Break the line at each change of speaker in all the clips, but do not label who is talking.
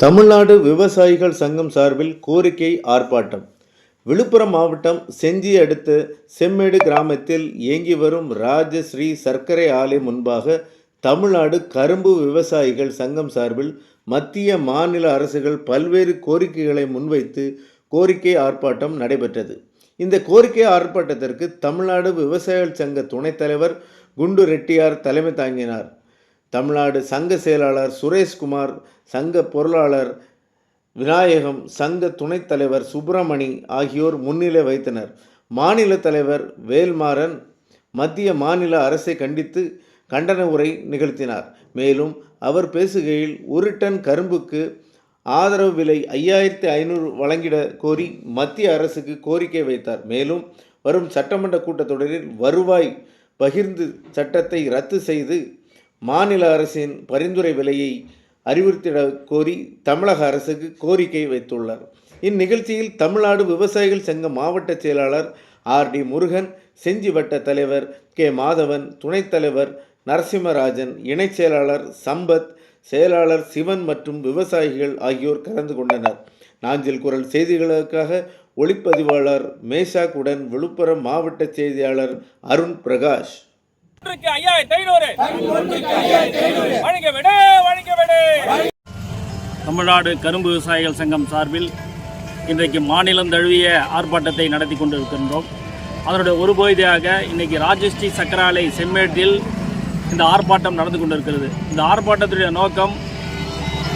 தமிழ்நாடு விவசாயிகள் சங்கம் சார்பில் கோரிக்கை ஆர்ப்பாட்டம். விழுப்புரம் மாவட்டம் செஞ்சி அடுத்த செம்மேடு கிராமத்தில் இயங்கி வரும் ராஜஸ்ரீ சர்க்கரை ஆலை முன்பாக தமிழ்நாடு கரும்பு விவசாயிகள் சங்கம் சார்பில் மத்திய மாநில அரசுகள் பல்வேறு கோரிக்கைகளை முன்வைத்து கோரிக்கை ஆர்ப்பாட்டம் நடைபெற்றது. இந்த கோரிக்கை ஆர்ப்பாட்டத்திற்கு தமிழ்நாடு விவசாயிகள் சங்க துணைத் தலைவர் குண்டு ரெட்டியார் தலைமை தாங்கினார். தமிழ்நாடு சங்க செயலாளர் சுரேஷ்குமார் சங்க பொருளாளர் விநாயகம் சங்க துணைத் தலைவர் சுப்பிரமணி ஆகியோர் முன்னிலை வைத்தனர் மாநில தலைவர் வேல்மாறன் மத்திய மாநில அரசை கண்டித்து கண்டன உரை நிகழ்த்தினார். மேலும் அவர் பேசுகையில் ஒரு டன் கரும்புக்கு ஆதரவு விலை ஐயாயிரத்தி ஐநூறு வழங்கிட கோரி மத்திய அரசுக்கு கோரிக்கை வைத்தார். மேலும் வரும் சட்டமன்ற கூட்டத்தொடரில் வருவாய் பகிர்ந்து சட்டத்தை ரத்து செய்து மாநில அரசின் பரிந்துரை விலையை அறிவுறுத்திட கோரி தமிழக அரசுக்கு கோரிக்கை வைத்துள்ளார். இந்நிகழ்ச்சியில் தமிழ்நாடு விவசாயிகள் சங்க மாவட்ட செயலாளர் ஆர் டி முருகன் செஞ்சி வட்ட தலைவர் கே மாதவன் துணைத் தலைவர் நரசிம்மராஜன் இணைச் செயலாளர் சம்பத் செயலாளர் சிவன் மற்றும் விவசாயிகள் ஆகியோர் கலந்து கொண்டனர். நாஞ்சில் குரல் செய்திகளுக்காக ஒளிப்பதிவாளர் மேஷாக்குடன் விழுப்புரம் மாவட்ட செய்தியாளர் அருண் பிரகாஷ்.
ஐயாயிரத்தி ஐநூறு. வழங்க விடு வழங்க விடு
தமிழ்நாடு கரும்பு விவசாயிகள் சங்கம் சார்பில் இன்றைக்கு மாநிலம் தழுவிய ஆர்ப்பாட்டத்தை நடத்தி கொண்டிருக்கின்றோம். அதனுடைய ஒரு பகுதியாக இன்றைக்கி ராஜஸ்ரீ சக்கராலை செம்மேட்டில் இந்த ஆர்ப்பாட்டம் நடந்து கொண்டிருக்கிறது. இந்த ஆர்ப்பாட்டத்துடைய நோக்கம்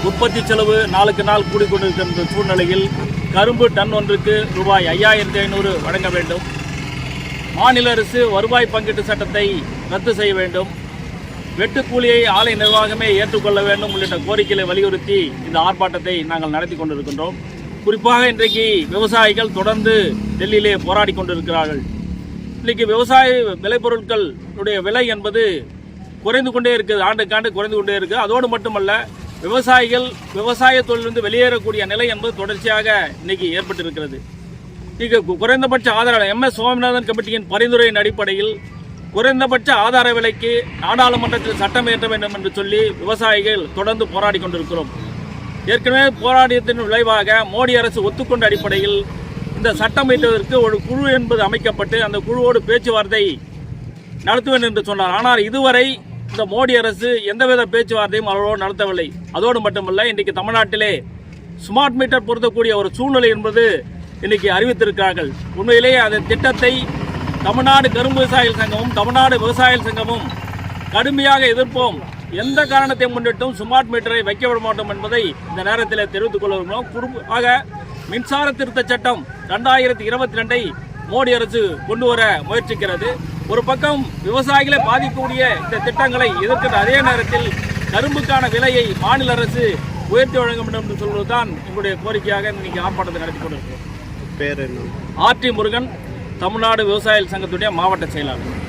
உற்பத்தி செலவு நாளுக்கு நாள் கூடிக்கொண்டிருக்கின்ற சூழ்நிலையில் கரும்பு டன் ஒன்றுக்கு ரூபாய் ஐயாயிரத்தி ஐநூறு வழங்க வேண்டும். மாநில அரசு வருவாய் பங்கீட்டு சட்டத்தை ரத்து செய்ய வேண்டும். வெட்டுக்கூலியை ஆலை நிர்வாகமே ஏற்றுக்கொள்ள வேண்டும் உள்ளிட்ட கோரிக்கைகளை வலியுறுத்தி இந்த ஆர்ப்பாட்டத்தை நாங்கள் நடத்தி கொண்டிருக்கின்றோம். குறிப்பாக இன்றைக்கு விவசாயிகள் தொடர்ந்து டெல்லியிலே போராடி கொண்டிருக்கிறார்கள். இன்றைக்கு விவசாய விளைபொருட்களுடைய விலை என்பது குறைந்து கொண்டே இருக்குது. ஆண்டுக்கு ஆண்டு குறைந்து கொண்டே இருக்குது. அதோடு மட்டுமல்ல விவசாயிகள் விவசாய தொழிலிருந்து வெளியேறக்கூடிய நிலை என்பது தொடர்ச்சியாக இன்னைக்கு ஏற்பட்டிருக்கிறது. இங்கு குறைந்தபட்ச ஆதரவு எம் எஸ் சுவாமிநாதன் கமிட்டியின் பரிந்துரையின் அடிப்படையில் குறைந்தபட்ச ஆதார விலைக்கு நாடாளுமன்றத்தில் சட்டம் ஏற்ற வேண்டும் என்று சொல்லி விவசாயிகள் தொடர்ந்து போராடி கொண்டிருக்கிறோம். ஏற்கனவே போராட்டத்தின் விளைவாக மோடி அரசு ஒத்துக்கொண்ட அடிப்படையில் இந்த சட்டம் இயற்றுவதற்கு ஒரு குழு என்பது அமைக்கப்பட்டு அந்த குழுவோடு பேச்சுவார்த்தை நடத்துவேன் என்று சொன்னார். ஆனால் இதுவரை இந்த மோடி அரசு எந்தவித பேச்சுவார்த்தையும் அவரோடு நடத்தவில்லை. அதோடு மட்டுமல்ல இன்றைக்கு தமிழ்நாட்டிலே ஸ்மார்ட் மீட்டர் பொருத்தக்கூடிய ஒரு சூழ்நிலை என்பது இன்னைக்கு அறிவித்திருக்கிறார்கள். உண்மையிலேயே அந்த திட்டத்தை தமிழ்நாடு கரும்பு விவசாயிகள் சங்கமும் தமிழ்நாடு விவசாயிகள் சங்கமும் கடுமையாக எதிர்ப்போம். எந்த காரணத்தை முன்னிட்டும் ஸ்மார்ட் மீட்டரை வைக்க விட மாட்டோம் என்பதை இந்த நேரத்தில் தெரிவித்துக் கொள்ள விரும்புகிறோம். குறிப்பாக மின்சார திருத்த சட்டம் ரெண்டாயிரத்தி இருபத்தி ரெண்டை மோடி அரசு கொண்டு வர முயற்சிக்கிறது. ஒரு பக்கம் விவசாயிகளை பாதிக்கக்கூடிய இந்த திட்டங்களை எதிர்க்கின்ற அதே நேரத்தில் கரும்புக்கான விலையை மாநில அரசு உயர்த்தி வழங்க வேண்டும் என்று சொல்வதுதான் எங்களுடைய கோரிக்கையாக இன்னைக்கு ஆர்ப்பாட்டத்தை நடத்தி கொண்டிருக்கிறோம்.
பேர்
ஆர்டி முருகன் தமிழ்நாடு விவசாயிகள் சங்கத்துடைய மாவட்ட செயலாளர்.